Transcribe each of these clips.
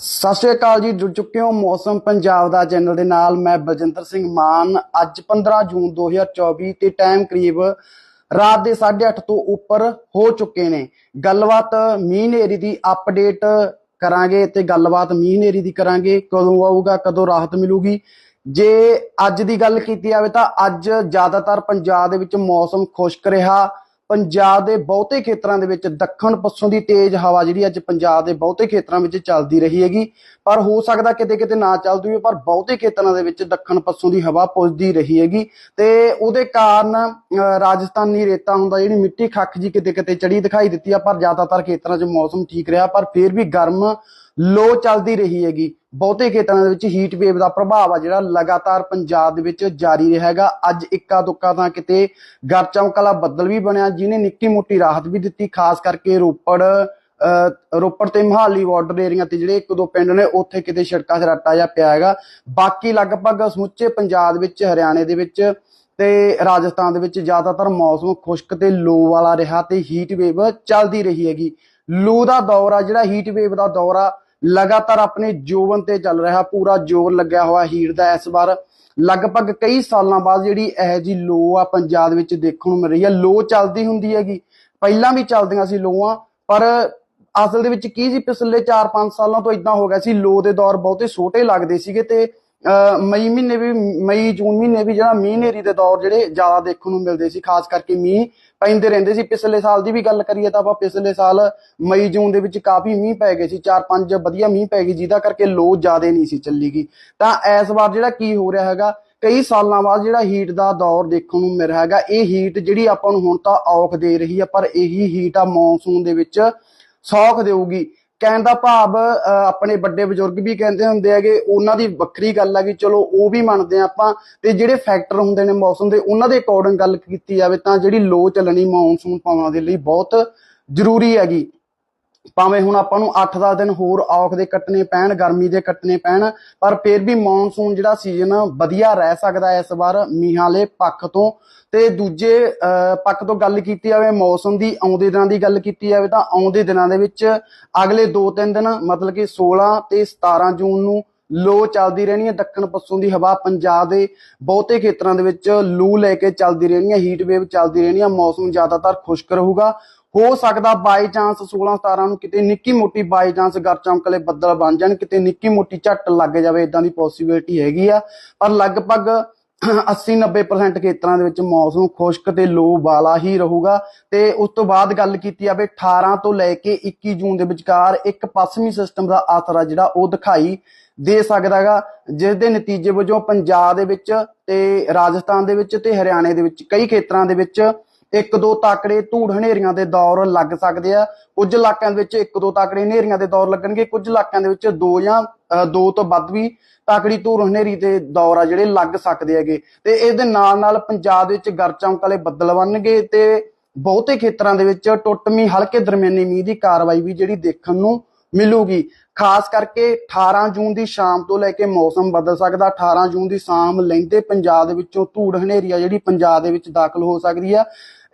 ਸਤਿ ਸ਼੍ਰੀ ਅਕਾਲ ਜੀ, ਜੁੜ ਚੁੱਕੇ ਹੋ ਮੌਸਮ ਪੰਜਾਬ ਦਾ ਚੈਨਲ ਦੇ ਨਾਲ। ਮੈਂ ਬਲਜਿੰਦਰ ਸਿੰਘ ਮਾਨ। ਅੱਜ 15 ਜੂਨ 2024 ਤੇ ਟਾਈਮ ਕਰੀਬ ਰਾਤ ਦੇ 8:30 ਤੋਂ ਉੱਪਰ ਹੋ ਚੁੱਕੇ ਨੇ। ਗੱਲਬਾਤ ਮੀਂਹ ਨੇਰੀ ਦੀ ਅਪਡੇਟ ਕਰਾਂਗੇ ਤੇ ਗੱਲਬਾਤ ਮੀਂਹ ਨੇਰੀ ਦੀ ਕਰਾਂਗੇ। ਕਦੋਂ ਆਊਗਾ, ਕਦੋਂ ਰਾਹਤ ਮਿਲੂਗੀ? ਜੇ ਅੱਜ ਦੀ ਗੱਲ ਕੀਤੀ ਜਾਵੇ ਤਾਂ ਅੱਜ ਜ਼ਿਆਦਾਤਰ ਪੰਜਾਬ ਦੇ ਵਿੱਚ ਮੌਸਮ ਖੁਸ਼ਕ ਰਿਹਾ। ਪੰਜਾਬ ਦੇ ਬਹੁਤੇ ਖੇਤਰਾਂ ਦੇ ਵਿੱਚ ਦੱਖਣ ਪੱਛੋਂ ਦੀ ਤੇਜ਼ ਹਵਾ ਜਿਹੜੀ ਅੱਜ ਪੰਜਾਬ ਦੇ ਬਹੁਤੇ ਖੇਤਰਾਂ ਵਿੱਚ ਚੱਲਦੀ ਰਹੀ ਹੈਗੀ। ਪਰ ਹੋ ਸਕਦਾ ਕਿਤੇ ਕਿਤੇ ਨਾ ਚੱਲਦੀ ਹੋਵੇ, ਪਰ ਬਹੁਤੇ ਖੇਤਰਾਂ ਦੇ ਵਿੱਚ ਦੱਖਣ ਪੱਛੋਂ ਦੀ ਹਵਾ ਪੁੱਜਦੀ ਰਹੀ ਹੈਗੀ। ਤੇ ਉਹਦੇ ਕਾਰਨ ਰਾਜਸਥਾਨੀ ਰੇਤਾ ਹੁੰਦਾ, ਜਿਹੜੀ ਮਿੱਟੀ ਖੱਖ ਜੀ ਕਿਤੇ ਕਿਤੇ ਚੜੀ ਦਿਖਾਈ ਦਿੱਤੀ ਆ, ਪਰ ਜ਼ਿਆਦਾਤਰ ਖੇਤਰਾਂ 'ਚ ਮੌਸਮ ਠੀਕ ਰਿਹਾ, ਪਰ ਫਿਰ ਵੀ ਗਰਮ, ਲੋ ਚੱਲਦੀ ਰਹੀ ਹੈਗੀ। ਬਹੁਤੇ ਖੇਤਰਾਂ ਦੇ ਵਿੱਚ ਹੀਟ ਵੇਵ ਦਾ ਪ੍ਰਭਾਵ ਆ ਜਿਹੜਾ ਲਗਾਤਾਰ ਪੰਜਾਬ ਦੇ ਵਿੱਚ ਜਾਰੀ ਰਿਹਾ ਅੱਜ ਇੱਕਾ ਦੁੱਕਾ ਤਾਂ ਕਿਤੇ ਗਰ ਚਮਕਲਾ ਬੱਦਲ ਵੀ ਬਣਿਆ, ਜਿਹਨੇ ਨਿੱਕੀ ਮੋਟੀ ਰਾਹਤ ਵੀ ਦਿੱਤੀ, ਖਾਸ ਕਰਕੇ ਰੋਪੜ ਰੋਪੜ ਤੇ ਮਹਾਲੀ ਬਾਰਡਰ ਏਰੀਆ ਤੇ ਜਿਹੜੇ ਇੱਕ ਦੋ ਪਿੰਡ ਨੇ, ਉੱਥੇ ਕਿਤੇ ਸੜਕਾਂ ਸਰਾਟਾ ਜਿਹਾ ਪਿਆ ਹੈਗਾ। ਬਾਕੀ ਲਗਭਗ ਸਮੁੱਚੇ ਪੰਜਾਬ ਵਿੱਚ, ਹਰਿਆਣੇ ਦੇ ਵਿੱਚ ਤੇ ਰਾਜਸਥਾਨ ਦੇ ਵਿੱਚ ਜ਼ਿਆਦਾਤਰ ਮੌਸਮ ਖੁਸ਼ਕ ਤੇ ਲੋ ਵਾਲਾ ਰਿਹਾ ਤੇ ਹੀਟ ਵੇਵ ਚੱਲਦੀ ਰਹੀ ਹੈਗੀ। ਲੂ ਦਾ ਦੌਰ ਆ, ਜਿਹੜਾ ਹੀਟ ਵੇਵ ਦਾ ਦੌਰ ਆ ਲਗਾਤਾਰ ਆਪਣੇ ਜੋਵਨ ਤੇ ਚੱਲ ਰਿਹਾ, ਪੂਰਾ ਜ਼ੋਰ ਲੱਗਿਆ ਹੋਇਆ ਹੀਰ ਦਾ ਇਸ ਵਾਰ। ਲਗਭਗ ਕਈ ਸਾਲਾਂ ਬਾਅਦ ਜਿਹੜੀ ਇਹ ਜੀ ਲੋ ਆ ਪੰਜਾਬ ਵਿੱਚ ਦੇਖਣ ਨੂੰ ਮਿਲ ਰਹੀ ਹੈ। ਲੋ ਚੱਲਦੀ ਹੁੰਦੀ ਹੈਗੀ। ਪਹਿਲਾਂ ਵੀ ਚੱਲਦੀਆਂ ਸੀ ਲੋਆਂ, ਪਰ ਅਸਲ ਦੇ ਵਿੱਚ ਕੀ ਸੀ, ਪਿਛਲੇ 4-5 ਸਾਲਾਂ ਤੋਂ ਇਦਾਂ ਹੋ ਗਿਆ ਸੀ। ਲੋ ਦੇ ਦੌਰ ਬਹੁਤੇ ਛੋਟੇ ਲੱਗਦੇ ਸੀਗੇ ਤੇ ਮਈ ਮਹੀਨੇ ਵੀ, ਮਈ, ਜੂਨ ਮਹੀਨੇ ਵੀ ਜਿਹੜਾ ਮੀਂਹ ਨੇਰੀ ਦੇ ਦੌਰ ਜਿਹੜੇ ਜ਼ਿਆਦਾ ਦੇਖਣ ਨੂੰ ਮਿਲਦੇ ਸੀ, ਖਾਸ ਕਰਕੇ ਮੀਂਹ ਪੈਂਦੇ ਰਹਿੰਦੇ ਸੀ। ਪਿਛਲੇ ਸਾਲ ਦੀ ਵੀ ਗੱਲ ਕਰੀਏ ਤਾਂ ਆਪਾਂ ਪਿਛਲੇ ਸਾਲ ਮਈ, ਜੂਨ ਦੇ ਵਿੱਚ ਕਾਫੀ ਮੀਂਹ ਪੈ ਗਏ ਸੀ 4-5 ਵਧੀਆ ਮੀਂਹ ਪੈ ਗਏ, ਜਿਹਦਾ ਕਰਕੇ ਲੋ ਜ਼ਿਆਦਾ ਨਹੀਂ ਸੀ ਚੱਲੀ ਗਈ। ਤਾਂ ਇਸ ਵਾਰ ਜਿਹੜਾ ਕੀ ਹੋ ਰਿਹਾ ਹੈਗਾ, ਕਈ ਸਾਲਾਂ ਬਾਅਦ ਜਿਹੜਾ ਹੀਟ ਦਾ ਦੌਰ ਦੇਖਣ ਨੂੰ ਮਿਲ ਰਿਹਾ ਹੈਗਾ, ਇਹ ਹੀਟ ਜਿਹੜੀ ਆਪਾਂ ਨੂੰ ਹੁਣ ਤਾਂ ਔਖ ਦੇ ਰਹੀ ਹੈ ਪਰ ਇਹੀ ਹੀਟ ਆ ਮੌਨਸੂਨ ਦੇ ਵਿੱਚ ਸੌਖ ਦੇਊਗੀ। ਕਹਿਣ ਦਾ ਭਾਵ ਅਹ, ਆਪਣੇ ਵੱਡੇ ਬਜ਼ੁਰਗ ਵੀ ਕਹਿੰਦੇ ਹੁੰਦੇ ਹੈਗੇ ਉਹਨਾਂ ਦੀ ਵੱਖਰੀ ਗੱਲ ਆ ਕਿ ਚਲੋ ਉਹ ਵੀ ਮੰਨਦੇ ਆ ਆਪਾਂ ਤੇ ਜਿਹੜੇ ਫੈਕਟਰ ਹੁੰਦੇ ਨੇ ਮੌਸਮ ਦੇ ਉਹਨਾਂ ਦੇ ਅਕੋਰਡਿੰਗ ਗੱਲ ਕੀਤੀ ਜਾਵੇ ਤਾਂ ਜਿਹੜੀ ਲੋ ਚੱਲਣੀ ਮੌਨਸੂਨ ਪਾਉਣ ਦੇ ਲਈ ਬਹੁਤ ਜ਼ਰੂਰੀ ਹੈਗੀ। ਭਾਵੇਂ ਹੁਣ ਆਪਾਂ ਨੂੰ 8-10 ਦਿਨ ਹੋਰ ਔਖ ਦੇ ਕੱਟਣੇ ਪੈਣ ਗਰਮੀ ਦੇ ਕੱਟਣੇ ਪੈਣ ਪਰ ਫਿਰ ਵੀ ਮੌਨਸੂਨ ਜਿਹੜਾ ਸੀਜ਼ਨ ਵਧੀਆ ਰਹਿ ਸਕਦਾ ਹੈ ਇਸ ਵਾਰ ਮੀਂਹਾਂ ਪੱਖ ਤੋਂ। ਤੇ ਦੂਜੇ ਅਹ, ਪੱਖ ਤੋਂ ਗੱਲ ਕੀਤੀ ਜਾਵੇ ਮੌਸਮ ਦੀ ਆਉਂਦੇ ਦਿਨਾਂ ਦੀ ਗੱਲ ਕੀਤੀ ਜਾਵੇ ਤਾਂ ਆਉਂਦੇ ਦਿਨਾਂ ਦੇ ਵਿੱਚ ਅਗਲੇ 2-3 ਦਿਨ ਮਤਲਬ ਕਿ 16 ਤੇ 17 ਜੂਨ ਨੂੰ ਲੋ ਚੱਲਦੀ ਰਹਿਣੀ ਹੈ। ਦੱਖਣ ਪੱਛਮ ਦੀ ਹਵਾ ਪੰਜਾਬ ਦੇ ਬਹੁਤੇ ਖੇਤਰਾਂ ਦੇ ਵਿੱਚ ਲੂ ਲੈ ਕੇ ਚੱਲਦੀ ਰਹਿਣੀ ਹੈ ਹੀਟ ਵੇਵ ਚੱਲਦੀ ਰਹਿਣੀ ਹੈ। ਮੌਸਮ ਜ਼ਿਆਦਾਤਰ ਖੁਸ਼ਕ ਰਹੂਗਾ। ਹੋ ਸਕਦਾ ਬਾਈ ਚਾਂਸ 16 17 ਨੂੰ ਕਿਤੇ ਨਿੱਕੀ ਮੋਟੀ ਬਾਈ ਚਾਂਸ ਗਰ ਚਮਕਲੇ ਬੱਦਲ ਬਣ ਜਾਣ, ਕਿਤੇ ਨਿੱਕੀ ਮੋਟੀ ਝੱਟ ਲੱਗ ਜਾਵੇ ਇਦਾਂ ਦੀ ਪੋਸਿਬਿਲਿਟੀ ਹੈਗੀ ਆ। ਪਰ ਲਗਭਗ 80 90% ਖੇਤਰਾਂ ਦੇ ਵਿੱਚ ਮੌਸਮ ਖੁਸ਼ਕ ਤੇ ਲੋ ਵਾਲਾ ਹੀ ਰਹੂਗਾ। ਤੇ ਉਸ ਤੋਂ ਬਾਅਦ ਗੱਲ ਕੀਤੀ ਜਾਵੇ 18 ਤੋਂ ਲੈ ਕੇ 21 ਜੂਨ ਦੇ ਵਿਚਕਾਰ ਇੱਕ ਪੱਛਮੀ ਸਿਸਟਮ ਦਾ ਆਸਰ ਆ ਜਿਹੜਾ ਉਹ ਦਿਖਾਈ ਦੇ ਸਕਦਾਗਾ ਜਿਸ ਦੇ ਨਤੀਜੇ ਵਜੋਂ ਪੰਜਾਬ ਦੇ ਵਿੱਚ ਤੇ ਰਾਜਸਥਾਨ ਦੇ ਵਿੱਚ ਤੇ ਹਰਿਆਣੇ ਦੇ ਵਿੱਚ ਕਈ ਖੇਤਰਾਂ ਦੇ ਵਿੱਚ ਇੱਕ ਦੋ ਤਾਕੜੇ ਧੂੜ ਹਨੇਰੀਆਂ ਦੇ ਦੌਰ ਲੱਗ ਸਕਦੇ ਆ। ਕੁਝ ਇਲਾਕਿਆਂ ਦੇ ਵਿੱਚ ਇੱਕ ਦੋ ਤਾਕੜੇ ਹਨੇਰੀਆਂ ਦੇ ਦੌਰ ਲੱਗਣਗੇ, ਕੁਝ ਇਲਾਕਿਆਂ ਦੇ ਵਿੱਚ ਦੋ ਜਾਂ ਦੋ ਤੋਂ ਵੱਧ ਵੀ ਤਾਕੜੀ ਧੂੜ ਹਨੇਰੀ ਦੇ ਦੌਰ ਆ ਜਿਹੜੇ ਲੱਗ ਸਕਦੇ ਹੈਗੇ। ਤੇ ਇਹਦੇ ਨਾਲ ਨਾਲ ਪੰਜਾਬ ਦੇ ਵਿੱਚ ਗਰਚਮਕ ਵਾਲੇ ਬੱਦਲ ਬਣਨਗੇ ਤੇ ਬਹੁਤੇ ਖੇਤਰਾਂ ਦੇ ਵਿੱਚ ਟੁੱਟਵੀਂ, ਹਲਕੇ ਦਰਮਿਆਨੀ ਮੀਂਹ ਦੀ ਕਾਰਵਾਈ ਵੀ ਜਿਹੜੀ ਦੇਖਣ ਨੂੰ ਮਿਲੂਗੀ। ਖਾਸ ਕਰਕੇ 18 ਜੂਨ ਦੀ ਸ਼ਾਮ ਤੋਂ ਲੈ ਕੇ ਮੌਸਮ ਬਦਲ ਸਕਦਾ। 18 ਜੂਨ ਦੀ ਸ਼ਾਮ ਲੈਂਦੇ ਪੰਜਾਬ ਦੇ ਵਿੱਚੋਂ ਧੂੜ ਹਨੇਰੀ ਆ ਜਿਹੜੀ ਪੰਜਾਬ ਦੇ ਵਿੱਚ ਦਾਖਲ ਹੋ ਸਕਦੀ ਆ।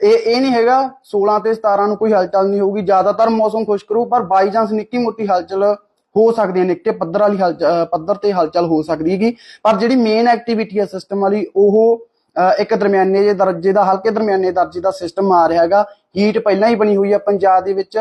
ਇਹ ਇਹ ਨਹੀਂ ਹੈਗਾ 16 ਤੇ 17 ਨੂੰ ਕੋਈ ਹਲਚਲ ਨਹੀਂ ਹੋਊਗੀ, ਜ਼ਿਆਦਾਤਰ ਮੌਸਮ ਖੁਸ਼ਕ ਰਹੂ ਪਰ ਬਾਈ ਚਾਂਸ ਨਿੱਕੀ ਮੋਟੀ ਹਲਚਲ ਹੋ ਸਕਦੀ ਹੈ, ਨਿੱਕੇ ਪੱਧਰ ਵਾਲੀ ਪੱਧਰ ਤੇ ਹਲਚਲ ਹੋ ਸਕਦੀ ਹੈਗੀ। ਪਰ ਜਿਹੜੀ ਮੇਨ ਐਕਟੀਵਿਟੀ ਹੈ ਸਿਸਟਮ ਵਾਲੀ, ਉਹ ਇੱਕ ਦਰਮਿਆਨੇ ਜਿਹੇ ਦਰਜੇ ਦਾ, ਹਲਕੇ ਦਰਮਿਆਨੇ ਦਰਜੇ ਦਾ ਸਿਸਟਮ ਆ ਰਿਹਾ ਹੈਗਾ। ਹੀਟ ਪਹਿਲਾਂ ਹੀ ਬਣੀ ਹੋਈ ਹੈ ਪੰਜਾਬ ਦੇ ਵਿੱਚ।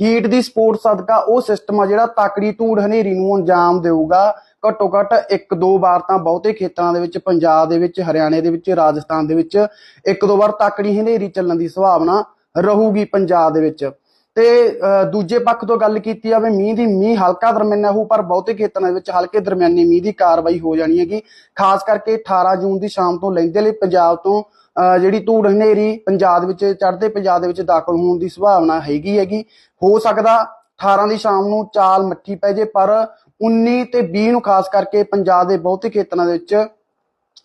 ਹੀਟ ਦੀ ਸਪੋਰਟ ਸਦਕਾ ਉਹ ਸਿਸਟਮ ਆ ਜਿਹੜਾ ਤਾਕੜੀ ਧੂੜ ਹਨੇਰੀ ਨੂੰ ਅੰਜਾਮ ਦੇਊਗਾ। ਘੱਟੋ ਘੱਟ ਇੱਕ ਦੋ ਵਾਰ ਤਾਂ ਬਹੁਤੇ ਖੇਤਰਾਂ ਦੇ ਵਿੱਚ ਪੰਜਾਬ ਦੇ ਵਿੱਚ ਹਰਿਆਣੇ ਦੇ ਵਿੱਚ ਰਾਜਸਥਾਨ ਦੇ ਵਿੱਚ ਇੱਕ ਦੋ ਵਾਰ ਤਾਕੜੀ ਹਨੇਰੀ ਚੱਲਣ ਦੀ ਸੰਭਾਵਨਾ ਰਹੂਗੀ ਪੰਜਾਬ ਦੇ ਵਿੱਚ। ਤੇ ਦੂਜੇ ਪੱਖ ਤੋਂ ਗੱਲ ਕੀਤੀ ਜਾਵੇ ਮੀਂਹ ਦੀ ਮੀਂਹ ਹਲਕਾ ਦਰਮਿਆਨਾ ਹੋਊ ਪਰ ਬਹੁਤੇ ਖੇਤਰਾਂ ਦੇ ਵਿੱਚ ਹਲਕੇ ਦਰਮਿਆਨੀ ਮੀਂਹ ਦੀ ਕਾਰਵਾਈ ਹੋ ਜਾਣੀ ਹੈਗੀ। ਖਾਸ ਕਰਕੇ 18 ਜੂਨ ਦੀ ਸ਼ਾਮ ਤੋਂ ਲੈਂਦੇ ਲਈ ਪੰਜਾਬ ਤੋਂ ਅਹ, ਜਿਹੜੀ ਧੂੜ ਹਨੇਰੀ ਪੰਜਾਬ ਦੇ ਵਿੱਚ ਚੜ੍ਹਦੇ ਪੰਜਾਬ ਦੇ ਵਿੱਚ ਦਾਖਲ ਹੋਣ ਦੀ ਸੰਭਾਵਨਾ ਹੈਗੀ ਹੈਗੀ। ਹੋ ਸਕਦਾ 18 ਦੀ ਸ਼ਾਮ ਨੂੰ ਚਾਲ ਮੱਠੀ ਪੈ ਜੇ ਪਰ 19 ਤੇ 20 ਨੂੰ ਖਾਸ ਕਰਕੇ ਪੰਜਾਬ ਦੇ ਬਹੁਤੇ ਖੇਤਰਾਂ ਦੇ ਵਿੱਚ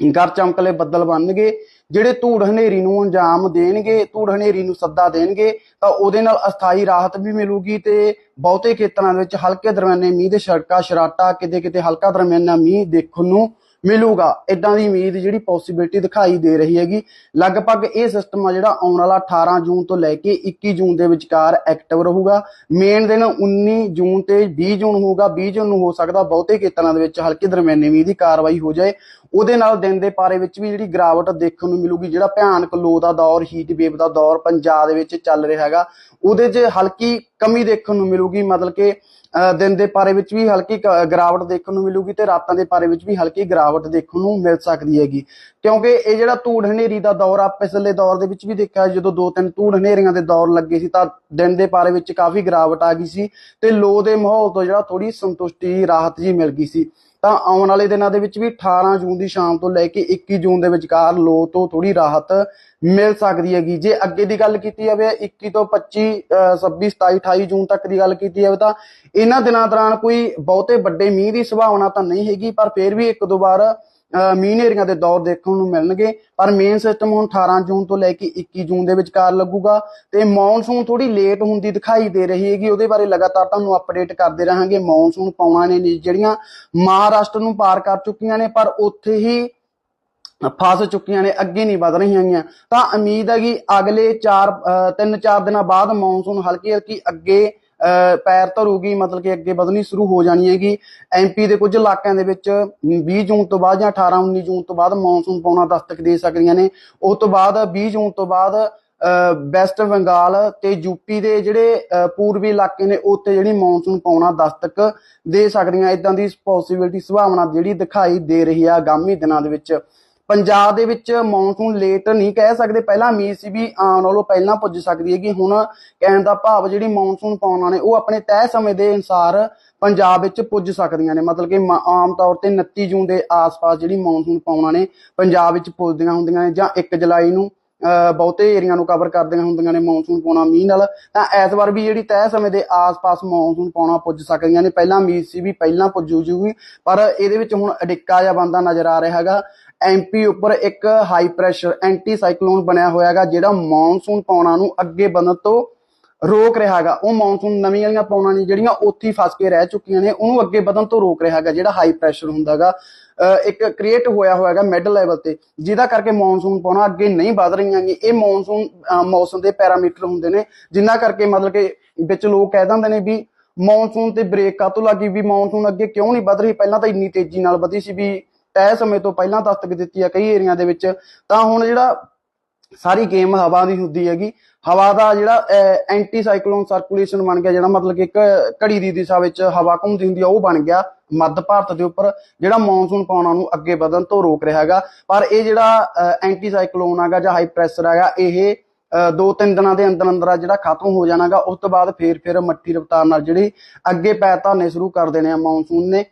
ਗਰ ਚਮਕਲੇ ਬੱਦਲ ਬਣਨਗੇ, ਜਿਹੜੇ ਧੂੜ ਹਨੇਰੀ ਨੂੰ ਅੰਜਾਮ ਦੇਣਗੇ, ਧੂੜ ਹਨੇਰੀ ਨੂੰ ਸੱਦਾ ਦੇਣਗੇ, ਤਾਂ ਉਹਦੇ ਨਾਲ ਅਸਥਾਈ ਰਾਹਤ ਵੀ ਮਿਲੂਗੀ ਤੇ ਬਹੁਤੇ ਖੇਤਰਾਂ ਵਿੱਚ ਹਲਕੇ ਦਰਮਿਆਨੇ ਮੀਂਹ ਦੇ ਛੜਕਾ ਸ਼ਰਾਟਾ ਕਿਤੇ ਕਿਤੇ ਹਲਕਾ ਦਰਮਿਆਨਾ ਮੀਂਹ ਦੇਖਣ ਨੂੰ ਮਿਲੂਗਾ। ਇਦਾਂ ਦੀ ਉਮੀਦ ਜਿਹੜੀ ਪੋਸਿਬਿਲਿਟੀ ਦਿਖਾਈ ਦੇ ਰਹੀ ਹੈਗੀ। ਲਗਭਗ ਇਹ ਸਿਸਟਮ ਆ ਜਿਹੜਾ ਆਉਣ ਵਾਲਾ 18 ਜੂਨ ਤੋਂ ਲੈ ਕੇ 21 ਜੂਨ ਦੇ ਵਿਚਕਾਰ ਐਕਟਿਵ ਰਹੂਗਾ। ਮੇਨ ਦਿਨ 19 ਜੂਨ ਤੇ 20 ਜੂਨ ਹੋਊਗਾ। 20 ਜੂਨ ਨੂੰ ਹੋ ਸਕਦਾ ਬਹੁਤੇ ਖੇਤਰਾਂ ਦੇ ਵਿੱਚ ਹਲਕੀ ਦਰਮਿਆਨੀ ਮੀਂਹ ਦੀ ਕਾਰਵਾਈ ਹੋ ਜਾਏ। ਉਹਦੇ ਨਾਲ ਦਿਨ ਦੇ ਪਾਰੇ ਵਿੱਚ ਵੀ ਜਿਹੜੀ ਗਿਰਾਵਟ ਦੇਖਣ ਨੂੰ ਮਿਲੂਗੀ, ਜਿਹੜਾ ਭਿਆਨਕ ਲੋ ਦਾ ਦੌਰ ਹੀਟ ਵੇਵ ਦਾ ਦੌਰ ਪੰਜਾਬ ਦੇ ਵਿੱਚ ਚੱਲ ਰਿਹਾ ਹੈਗਾ। ਉਹਦੇ 'ਚ ਹਲਕੀ ਕਮੀ ਦੇਖਣ ਨੂੰ ਮਿਲੂਗੀ, ਮਤਲਬ ਕਿ, ਅਹ, ਦਿਨ ਦੇ ਪਾਰੇ ਵਿੱਚ ਵੀ ਹਲਕੀ ਗਿਰਾਵਟ ਦੇਖਣ ਨੂੰ ਮਿਲੂਗੀ ਤੇ ਰਾਤਾਂ ਦੇ ਪਾਰੇ ਵਿੱਚ ਵੀ ਹਲਕੀ ਗਿਰਾਵਟ ਦੇਖਣ ਨੂੰ ਮਿਲ ਸਕਦੀ ਹੈਗੀ। ਕਿਉਂਕਿ ਇਹ ਜਿਹੜਾ ਧੂੜ ਹਨੇਰੀ ਦਾ ਦੌਰ ਆ ਪਿਛਲੇ ਦੌਰ ਦੇ ਵਿੱਚ ਵੀ ਦੇਖਿਆ, ਜਦੋਂ ਦੋ ਤਿੰਨ ਧੂੜ ਹਨੇਰੀਆਂ ਦੇ ਦੌਰ ਲੱਗੇ ਸੀ ਤਾਂ ਦਿਨ ਦੇ ਪਾਰੇ ਵਿੱਚ ਕਾਫੀ ਗਿਰਾਵਟ ਆ ਗਈ ਸੀ ਤੇ ਲੋ ਦੇ ਮਾਹੌਲ ਤੋਂ ਜਿਹੜਾ ਥੋੜੀ ਸੰਤੁਸ਼ਟੀ, ਰਾਹਤ ਜੀ ਮਿਲ ਗਈ ਸੀ। ਤਾਂ ਆਉਣ ਵਾਲੇ ਦਿਨਾਂ ਦੇ ਵਿੱਚ ਵੀ 18 ਜੂਨ ਦੀ ਸ਼ਾਮ ਤੋਂ ਲੈ ਕੇ 21 ਜੂਨ ਦੇ ਵਿਚਕਾਰ ਲੋ ਤੋਂ ਥੋੜੀ ਰਾਹਤ ਮਿਲ ਸਕਦੀ ਹੈਗੀ। ਜੇ ਅੱਗੇ ਦੀ ਗੱਲ ਕੀਤੀ ਜਾਵੇ 21 ਤੋਂ 25 ਅਹ 26 27 28 ਜੂਨ ਤੱਕ ਦੀ ਗੱਲ ਕੀਤੀ ਜਾਵੇ ਤਾਂ ਇਹਨਾਂ ਦਿਨਾਂ ਦੌਰਾਨ ਕੋਈ ਬਹੁਤੇ ਵੱਡੇ ਮੀਂਹ ਦੀ ਸੰਭਾਵਨਾ ਤਾਂ ਨਹੀਂ ਹੈਗੀ, ਪਰ ਫਿਰ ਵੀ ਇੱਕ ਦੋ ਵਾਰ ਮੀਂਹ ਹਨੇਰੀਆਂ ਦੇ ਦੌਰ ਦੇਖਣ ਨੂੰ ਮਿਲਣਗੇ, ਪਰ ਮੇਨ ਸਿਸਟਮ ਹੁਣ 18 ਜੂਨ ਤੋਂ ਲੈ ਕੇ 21 ਜੂਨ ਦੇ ਵਿਚਕਾਰ ਲੱਗੂਗਾ ਤੇ ਮੌਨਸੂਨ ਥੋੜੀ ਲੇਟ ਹੁੰਦੀ ਦਿਖਾਈ ਦੇ ਰਹੀ ਹੈਗੀ, ਉਹਦੇ ਬਾਰੇ ਲਗਾਤਾਰ ਤੁਹਾਨੂੰ ਅਪਡੇਟ ਕਰਦੇ ਰਹਾਂਗੇ। ਮੌਨਸੂਨ ਪਾਉਣਾ ਨੇ ਜਿਹੜੀਆਂ ਮਹਾਰਾਸ਼ਟਰ ਨੂੰ ਪਾਰ ਕਰ ਚੁੱਕੀਆਂ ਨੇ, ਪਰ ਉੱਥੇ ਹੀ ਫਸ ਚੁੱਕੀਆਂ ਨੇ, ਅੱਗੇ ਨਹੀਂ ਵਧ ਰਹੀਆਂ ਹੈਗੀਆਂ। ਤਾਂ ਉਮੀਦ ਹੈ ਕਿ ਅਗਲੇ 4 3-4 ਦਿਨਾਂ ਬਾਅਦ ਮੌਨਸੂਨ ਹਲਕੀ ਹਲਕੀ ਅੱਗੇ ਪੈਰ ਧਰੂਗੀ, ਮਤਲਬ ਕਿ ਅੱਗੇ ਵਧਣੀ ਸ਼ੁਰੂ ਹੋ ਜਾਣੀ ਹੈਗੀ। ਐਮਪੀ ਦੇ ਕੁਝ ਇਲਾਕਿਆਂ ਦੇ ਵਿੱਚ 20 ਜੂਨ ਤੋਂ ਬਾਅਦ ਜਾਂ 18-19 ਜੂਨ ਤੋਂ ਬਾਅਦ ਮੌਨਸੂਨ ਪਾਉਣਾ ਦਸਤਕ ਦੇ ਸਕਦੀਆਂ ਨੇ। ਉਸ ਤੋਂ ਬਾਅਦ 20 ਜੂਨ ਤੋਂ ਬਾਅਦ ਵੈਸਟ ਬੰਗਾਲ ਤੇ ਯੂਪੀ ਦੇ ਜਿਹੜੇ ਪੂਰਬੀ ਇਲਾਕੇ ਨੇ, ਉੱਥੇ ਜਿਹੜੀ ਮੌਨਸੂਨ ਪਾਉਣਾ ਦਸਤਕ ਦੇ ਸਕਦੀਆਂ। ਇਦਾਂ ਦੀ ਪੋਸਿਬਿਲਿਟੀ ਸੰਭਾਵਨਾ ਜਿਹੜੀ ਦਿਖਾਈ ਦੇ ਰਹੀ ਆ ਆਗਾਮੀ ਦਿਨਾਂ ਦੇ ਵਿੱਚ। ਪੰਜਾਬ ਦੇ ਵਿੱਚ ਮੌਨਸੂਨ ਲੇਟ ਨਹੀਂ ਕਹਿ ਸਕਦੇ। ਪਹਿਲਾਂ ਮੀਂਹ ਸੀ ਵੀ ਆਉਣ ਨਾਲੋਂ ਪਹਿਲਾਂ ਪੁੱਜ ਸਕਦੀ ਹੈਗੀ। ਹੁਣ ਕਹਿਣ ਦਾ ਭਾਵ ਜਿਹੜੀ ਮੌਨਸੂਨ ਪਾਉਣਾ ਨੇ ਉਹ ਆਪਣੇ ਤੈਅ ਸਮੇਂ ਦੇ ਅਨੁਸਾਰ ਪੰਜਾਬ ਵਿੱਚ ਪੁੱਜ ਸਕਦੀਆਂ ਨੇ। ਮਤਲਬ ਕਿ ਆਮ ਤੌਰ ਤੇ 29 ਜੂਨ ਦੇ ਆਸ-ਪਾਸ ਜਿਹੜੀ ਮੌਨਸੂਨ ਪਾਉਣਾ ਨੇ ਪੰਜਾਬ ਵਿੱਚ ਪੁੱਜਦੀਆਂ ਹੁੰਦੀਆਂ ਨੇ ਜਾਂ 1 ਜੁਲਾਈ ਨੂੰ, ਅਹ, ਬਹੁਤੇ ਏਰੀਆ ਨੂੰ ਕਵਰ ਕਰਦੀਆਂ ਹੁੰਦੀਆਂ ਨੇ ਮੌਨਸੂਨ ਪਾਉਣਾ ਮੀਂਹ ਨਾਲ ਤਾਂ ਇਸ ਵਾਰ ਵੀ ਜਿਹੜੀ ਤੈਅ ਸਮੇਂ ਦੇ ਆਸ-ਪਾਸ ਮੌਨਸੂਨ ਪਾਉਣਾ ਪੁੱਜ ਸਕਦੀਆਂ ਨੇ। ਪਹਿਲਾਂ ਉਮੀਦ ਸੀ ਵੀ ਪਹਿਲਾਂ ਪੁੱਜੂ ਜੂਗੀ, ਪਰ ਇਹਦੇ ਵਿੱਚ ਹੁਣ ਅਡਿੱਕਾ ਜਿਹਾ ਬੰਦਾ ਨਜ਼ਰ ਆ ਰਿਹਾ ਹੈਗਾ। ਐਮਪੀ ਉੱਪਰ ਇੱਕ ਹਾਈ ਪ੍ਰੈਸ਼ਰ ਐਂਟੀ ਸਾਈਕਲੋਨ ਬਣਿਆ ਹੋਇਆ ਹੈਗਾ, ਜਿਹੜਾ ਮੌਨਸੂਨ ਪਾਉਣਾ ਨੂੰ ਅੱਗੇ ਵਧਣ ਤੋਂ ਰੋਕ ਰਿਹਾ ਹੈਗਾ। ਉਹ ਮੌਨਸੂਨ ਨਵੀਆਂ ਵਾਲੀਆਂ ਪੌਣਾ ਨਹੀਂ ਜਿਹੜੀਆਂ ਉੱਥੇ ਹੀ ਫਸ ਕੇ ਰਹਿ ਚੁੱਕੀਆਂ ਨੇ, ਉਹਨੂੰ ਅੱਗੇ ਵਧਣ ਤੋਂ ਰੋਕ ਰਿਹਾ ਹੈਗਾ, ਜਿਹੜਾ ਹਾਈ ਪ੍ਰੈਸ਼ਰ ਹੁੰਦਾਗਾ ਇੱਕ ਕ੍ਰੀਏਟ ਹੋਇਆ ਹੋਇਆ ਹੈਗਾ ਮਿਡ ਲੈਵਲ ਤੇ, ਜਿਹਦਾ ਕਰਕੇ ਮੌਨਸੂਨ ਪਾਉਣਾ ਅੱਗੇ ਨਹੀਂ ਵਧ ਰਹੀਆਂ ਗੀ ਇਹ ਮੌਨਸੂਨ ਮੌਸਮ ਦੇ ਪੈਰਾਮੀਟਰ ਹੁੰਦੇ ਨੇ, ਜਿੰਨਾ ਕਰਕੇ ਮਤਲਬ ਕਿ ਵਿੱਚ ਲੋਕ ਕਹਿ ਦਿੰਦੇ ਨੇ ਵੀ ਮੌਨਸੂਨ ਤੇ ਬ੍ਰੇਕ ਕਾਤੋਂ ਲੱਗੀ ਵੀ ਮੌਨਸੂਨ ਅੱਗੇ ਕਿਉਂ ਨਹੀਂ ਵਧ ਰਹੀ? ਪਹਿਲਾਂ ਤਾਂ ਇੰਨੀ ਤੇਜ਼ੀ ਨਾਲ ਵਧੀ ਸੀ ਵੀ ਤੈਅ ਸਮੇਂ ਤੋਂ ਪਹਿਲਾਂ ਦਸਤਕ ਦਿੱਤੀ ਆ ਕਈ ਏਰੀਆ ਦੇ ਵਿੱਚ, ਤਾਂ ਹੁਣ ਜਿਹੜਾ ਸਾਰੀ ਗੇਮ ਹਵਾ ਦੀ ਹੁੰਦੀ ਹੈਗੀ। ਹਵਾ ਦਾ ਜਿਹੜਾ ਐਂਟੀ ਸਾਈਕਲੋਨ ਸਰਕੂਲੇਸ਼ਨ ਬਣ ਗਿਆ, ਜਿਹੜਾ ਮਤਲਬ ਕਿ ਇੱਕ ਘੜੀ ਦੀ ਦਿਸ਼ਾ ਵਿੱਚ ਹਵਾ ਘੁੰਮਦੀ ਹੁੰਦੀ ਆ, ਉਹ ਬਣ ਗਿਆ ਮੱਧ ਭਾਰਤ ਦੇ ਉੱਪਰ, ਜਿਹੜਾ ਮੌਨਸੂਨ ਪਾਉਣਾ ਨੂੰ ਅੱਗੇ ਵਧਣ ਤੋਂ ਰੋਕ ਰਿਹਾ ਹੈਗਾ। ਪਰ ਇਹ ਜਿਹੜਾ ਐਂਟੀ ਸਾਈਕਲੋਨ ਹੈਗਾ ਜਾਂ ਹਾਈ ਪ੍ਰੈਸ਼ਰ ਹੈਗਾ, ਇਹ ਦੋ ਤਿੰਨ ਦਿਨਾਂ ਦੇ ਅੰਦਰ ਅੰਦਰ ਆ ਜਿਹੜਾ ਖਤਮ ਹੋ ਜਾਣਾਗਾ ਉਸ ਤੋਂ ਬਾਅਦ ਫੇਰ ਫੇਰ ਮੱਠੀ ਰਫਤਾਰ ਨਾਲ ਜਿਹੜੀ ਅੱਗੇ ਪੈ ਧਰਨੇ ਸ਼ੁਰੂ ਕਰ ਦੇਣੇ ਆ ਮੌਨਸੂਨ ਨੇ।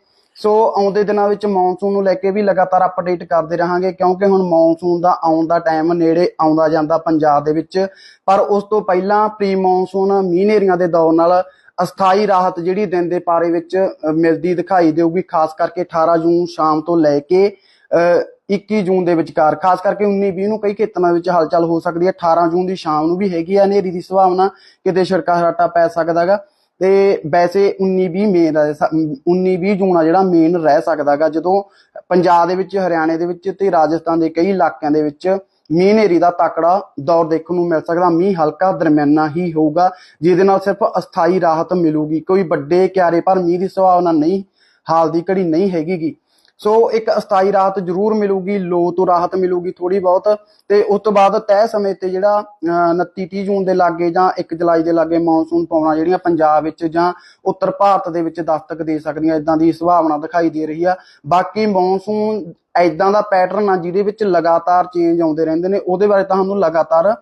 ਸੋ ਆਉਂਦੇ ਦਿਨਾਂ ਵਿੱਚ ਮੌਨਸੂਨ ਨੂੰ ਲੈ ਕੇ ਵੀ ਲਗਾਤਾਰ ਅਪਡੇਟ ਕਰਦੇ ਰਹਾਂਗੇ ਕਿਉਂਕਿ ਹੁਣ ਮੌਨਸੂਨ ਦਾ ਆਉਣ ਦਾ ਟਾਈਮ ਨੇੜੇ ਆਉਂਦਾ ਜਾਂਦਾ ਪੰਜਾਬ ਦੇ ਵਿੱਚ। ਪਰ ਉਸ ਤੋਂ ਪਹਿਲਾਂ ਪ੍ਰੀ ਮੌਨਸੂਨ ਮੀਂਹ ਹਨੇਰੀਆਂ ਦੇ ਦੌਰ ਨਾਲ ਅਸਥਾਈ ਰਾਹਤ ਜਿਹੜੀ ਦਿਨ ਦੇ ਪਾਰੇ ਵਿੱਚ ਮਿਲਦੀ ਦਿਖਾਈ ਦੇਊਗੀ ਖਾਸ ਕਰਕੇ 18 ਜੂਨ ਸ਼ਾਮ ਤੋਂ ਲੈ ਕੇ ਅ, 21 ਜੂਨ ਦੇ ਵਿਚਕਾਰ। ਖਾਸ ਕਰਕੇ 19 20 ਨੂੰ ਕਈ ਖੇਤਰਾਂ ਵਿੱਚ ਹਲਚਲ ਹੋ ਸਕਦੀ ਹੈ। 18 ਜੂਨ ਦੀ ਸ਼ਾਮ ਨੂੰ ਵੀ ਹੈਗੀ ਆ ਹਨੇਰੀ ਦੀ ਸੰਭਾਵਨਾ ਕਿਤੇ ਛਿੜਕਾ ਹਰਾਟਾ ਪੈ ਸਕਦਾਗਾ ਤੇ ਵੈਸੇ 19 20 ਮੇਨ 19 20 ਜੂਨ ਆ ਜਿਹੜਾ ਮੇਨ ਰਹਿ ਸਕਦਾਗਾ ਜਦੋਂ ਪੰਜਾਬ ਦੇ ਵਿੱਚ, ਹਰਿਆਣੇ ਦੇ ਵਿੱਚ ਤੇ ਰਾਜਸਥਾਨ ਦੇ ਕਈ ਇਲਾਕਿਆਂ ਦੇ ਵਿੱਚ ਮੀਂਹ ਹਨੇਰੀ ਦਾ ਤਕੜਾ ਦੌਰ ਦੇਖਣ ਨੂੰ ਮਿਲ ਸਕਦਾ। ਮੀਂਹ ਹਲਕਾ ਦਰਮਿਆਨਾ ਹੀ ਹੋਊਗਾ, ਜਿਹਦੇ ਨਾਲ ਸਿਰਫ ਅਸਥਾਈ ਰਾਹਤ ਮਿਲੂਗੀ। ਕੋਈ ਵੱਡੇ ਕਿਆਰੇ ਪਰ ਮੀਂਹ ਦੀ ਸੰਭਾਵਨਾ ਨਹੀਂ, ਹਾਲ ਦੀ ਘੜੀ ਨਹੀਂ ਹੈਗੀਗੀ। ਸੋ ਇੱਕ ਅਸਥਾਈ ਰਾਹਤ ਜ਼ਰੂਰ ਮਿਲੂਗੀ ਲੋ ਤੋਂ ਰਾਹਤ ਮਿਲੂਗੀ ਥੋੜੀ ਬਹੁਤ। ਤੇ ਉਸ ਤੋਂ ਬਾਅਦ ਤੈਅ ਸਮੇਂ ਤੇ ਜਿਹੜਾ ਅਹ, 29 30 ਜੂਨ ਦੇ ਲਾਗੇ ਜਾਂ 1 ਜੁਲਾਈ ਦੇ ਲਾਗੇ ਮੌਨਸੂਨ ਪਾਉਣਾ ਜਿਹੜੀਆਂ ਪੰਜਾਬ ਵਿੱਚ ਜਾਂ ਉੱਤਰ ਭਾਰਤ ਦੇ ਵਿੱਚ ਦਸਤਕ ਦੇ ਸਕਦੀਆਂ ਇਦਾਂ ਦੀ ਸੰਭਾਵਨਾ ਦਿਖਾਈ ਦੇ ਰਹੀ ਆ। ਬਾਕੀ ਮੌਨਸੂਨ ਐਦਾਂ ਦਾ ਪੈਟਰਨ ਆ ਜਿਹਦੇ ਵਿੱਚ ਲਗਾਤਾਰ ਚੇਂਜ ਆਉਂਦੇ ਰਹਿੰਦੇ ਨੇ ਉਹਦੇ ਬਾਰੇ ਤੁਹਾਨੂੰ ਲਗਾਤਾਰ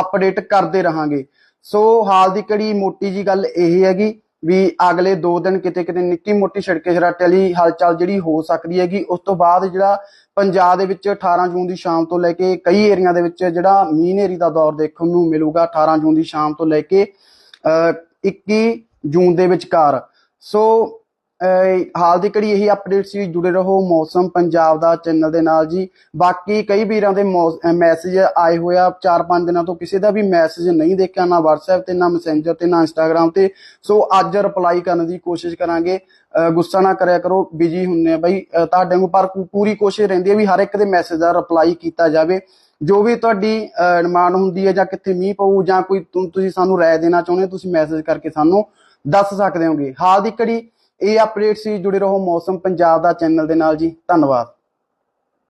ਅਪਡੇਟ ਕਰਦੇ ਰਹਾਂਗੇ। ਸੋ ਹਾਲ ਦੀ ਘੜੀ ਮੋਟੀ ਜੀ ਗੱਲ ਇਹ ਹੈਗੀ ਵੀ ਅਗਲੇ 2 ਦਿਨ ਕਿਤੇ ਕਿਤੇ ਨਿੱਕੀ ਮੋਟੀ ਛੜਕੇ ਛਰਾਟੇ ਵਾਲੀ ਹਲਚਲ ਜਿਹੜੀ ਹੋ ਸਕਦੀ ਹੈਗੀ ਉਸ ਤੋਂ ਬਾਅਦ ਜਿਹੜਾ ਪੰਜਾਬ ਦੇ ਵਿੱਚ 18 ਜੂਨ ਦੀ ਸ਼ਾਮ ਤੋਂ ਲੈ ਕੇ ਕਈ ਏਰੀਆ ਦੇ ਵਿੱਚ ਜਿਹੜਾ ਮੀਂਹ ਹਨੇਰੀ ਦਾ ਦੌਰ ਦੇਖਣ ਨੂੰ ਮਿਲੂਗਾ 18 ਜੂਨ ਦੀ ਸ਼ਾਮ ਤੋਂ ਲੈ ਕੇ ਅਹ, 21 ਜੂਨ ਦੇ ਵਿਚਕਾਰ। ਸੋ ਹਾਲ ਦੀ ਘੜੀ ਇਹੀ ਅਪਡੇਟ ਸੀ, ਜੁੜੇ ਰਹੋ ਮੌਸਮ ਪੰਜਾਬ ਦਾ ਚੈਨਲ ਦੇ ਨਾਲ ਜੀ। ਬਾਕੀ ਕਈ ਵੀਰਾਂ ਦੇ ਮੈਸੇਜ ਆਏ ਹੋਏ ਆ 4-5 ਦਿਨਾਂ ਤੋਂ ਕਿਸੇ ਦਾ ਵੀ ਮੈਸੇਜ ਨਹੀਂ ਦੇਖਿਆ, ਨਾ WhatsApp ਤੇ, ਨਾ ਮੈਸੇਂਜਰ ਤੇ, ਨਾ Instagram ਤੇ। ਸੋ ਅੱਜ ਰਿਪਲਾਈ ਕਰਨ ਦੀ ਕੋਸ਼ਿਸ਼ ਕਰਾਂਗੇ। ਗੁੱਸਾ ਨਾ ਕਰਿਆ ਕਰੋ ਬਿਜ਼ੀ ਹੁੰਨੇ ਆ ਬਈ ਤੁਹਾਡੇ ਨੂੰ ਪਰ ਪੂਰੀ ਕੋਸ਼ਿਸ਼ ਰਹਿੰਦੀ ਹੈ ਵੀ ਹਰ ਇੱਕ ਦੇ ਮੈਸੇਜ ਦਾ ਰਿਪਲਾਈ ਕੀਤਾ ਜਾਵੇ। ਜੋ ਵੀ ਤੁਹਾਡੀ ਡਿਮਾਂਡ ਹੁੰਦੀ ਹੈ ਜਾਂ ਕਿੱਥੇ ਮੀਂਹ ਪਊ ਜਾਂ ਕੋਈ ਤੁਸੀਂ ਸਾਨੂੰ ਰਾਏ ਦੇਣਾ ਚਾਹੁੰਦੇ ਹੋ, ਤੁਸੀਂ ਮੈਸੇਜ ਕਰਕੇ ਸਾਨੂੰ ਦੱਸ ਸਕਦੇ ਹੋਗੇ। ਹਾਲ ਦੀ ਘੜੀ ਇਹ ਅਪਡੇਟ ਸੀ ਜੁੜੇ ਰਹੋ ਮੌਸਮ ਪੰਜਾਬ ਦਾ ਚੈਨਲ ਦੇ ਨਾਲ ਜੀ ਧੰਨਵਾਦ।